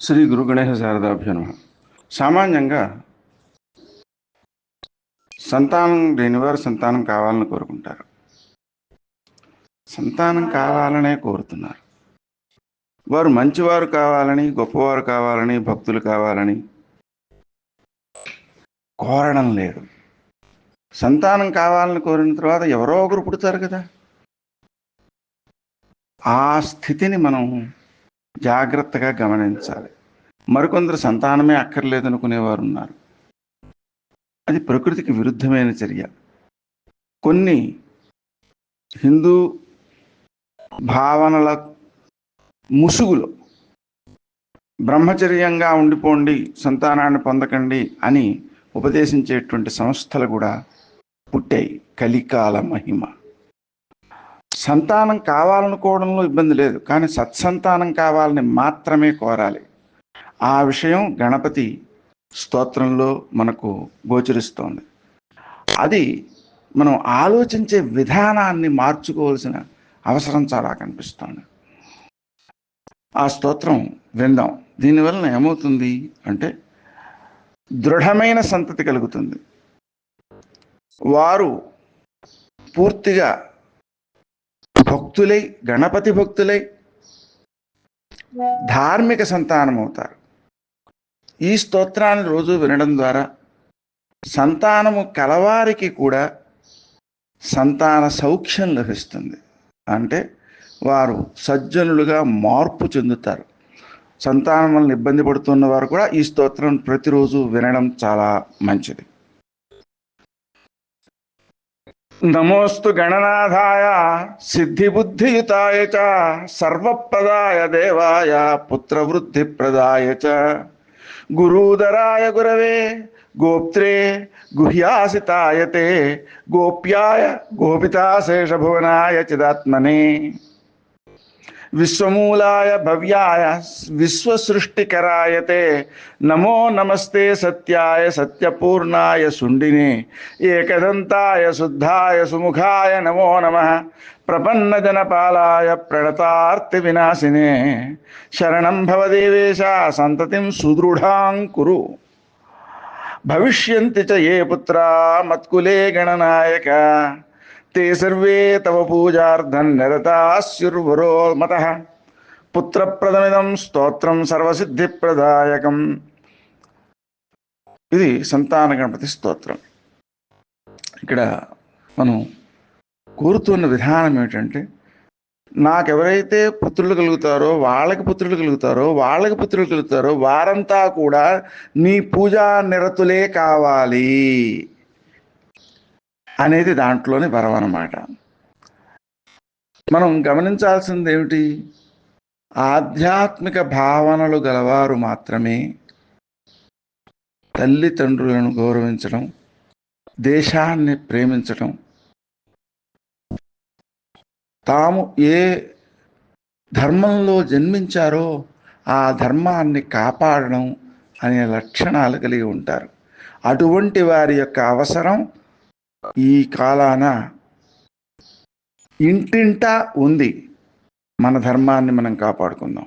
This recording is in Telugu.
శ్రీ గురు గణేశ శారదాభ్యను సామాన్యంగా సంతానం లేనివారు సంతానం కావాలని కోరుకుంటారు. సంతానం కావాలనే కోరుతున్నారు. వారు మంచివారు కావాలని గొప్పవారు కావాలని భక్తులు కావాలని కోరడం లేదు. సంతానం కావాలని కోరిన తర్వాత ఎవరో ఒకరు పుడతారు కదా. ఆ స్థితిని మనం జాగ్రత్తగా గమనించాలి. మరికొందరు సంతానమే అక్కర్లేదనుకునేవారు ఉన్నారు. అది ప్రకృతికి విరుద్ధమైన చర్య. కొన్ని హిందూ భావనల ముసుగులో బ్రహ్మచర్యంగా ఉండిపోండి సంతానాన్ని పొందకండి అని ఉపదేశించేటువంటి సంస్థలు కూడా పుట్టాయి. కలికాల మహిమ. సంతానం కావాలనుకోవడంలో ఇబ్బంది లేదు కానీ సత్సంతానం కావాలని మాత్రమే కోరాలి. ఆ విషయం గణపతి స్తోత్రంలో మనకు గోచరిస్తోంది. అది మనం ఆలోచించే విధానాన్ని మార్చుకోవాల్సిన అవసరం చాలా కనిపిస్తోంది. ఆ స్తోత్రం విందాం. దీనివలన ఏమవుతుంది అంటే దృఢమైన సంతతి కలుగుతుంది. వారు పూర్తిగా భక్తులై గణపతి భక్తులై ధార్మిక సంతానం అవుతారు ఈ స్తోత్రాన్ని రోజు వినడం ద్వారా సంతానము కలవారికి కూడా సంతాన సౌఖ్యం లభిస్తుంది. అంటే వారు సజ్జనులుగా మార్పు చెందుతారు. సంతానం వలన ఇబ్బంది పడుతున్న వారు కూడా ఈ స్తోత్రం ప్రతిరోజు వినడం చాలా మంచిది. నమోస్తు గణనాథాయ సిద్ధిబుద్ధియుతాయ చ సర్వప్రదాయ దేవాయ పుత్రవృద్ధిప్రదాయ చ. గురూదరాయ గురవే గోప్త్రే గుహ్యాసితాయతే గోప్యాయ గోపితాశేషభువనాయ చిదాత్మనే. విశ్వమూలాయ భవ్యాయ విశ్వసృష్టికరాయతే. నమో నమస్తే సత్యాయ సత్యపూర్ణాయ శుండినే ఏకదంతాయ శుద్ధాయ సుముఖాయ నమో నమ. ప్రపన్నజనపాలాయ ప్రణతార్తి వినాశినే. శరణం భవదేవేశ సంతతిం సుదృఢాం కురు. భవిష్యంతి చ ఏ పుత్రా మత్కులే గణనాయక. తే సర్వే తవ పూజార్థం నిరతాశ్యుర్వరో మత పుత్రప్రదమిదం స్తోత్రం సర్వసిద్ధిప్రదాయకం ఇది సంతాన గణపతి స్తోత్రం. ఇక్కడ మనం కోరుతున్న విధానం ఏమిటంటే నాకెవరైతే పుత్రులు కలుగుతారో వాళ్ళకి పుత్రులు కలుగుతారో వాళ్ళకి పుత్రులు కలుగుతారో వారంతా కూడా నీ పూజా నిరతులే కావాలి. అనేది దాంట్లోని వరం అన్నమాట మనం గమనించాల్సింది ఏమిటి? ఆధ్యాత్మిక భావనలు గలవారు మాత్రమే తల్లిదండ్రులను గౌరవించడం దేశాన్ని ప్రేమించడం. తాము ఏ ధర్మంలో జన్మించారో ఆ ధర్మాన్ని కాపాడడం అనే లక్షణాలు కలిగి ఉంటారు. అటువంటి వారి యొక్క అవసరం ఈ కాలాన ఇంటింటా ఉంది మన ధర్మాన్ని మనం కాపాడుకుందాం.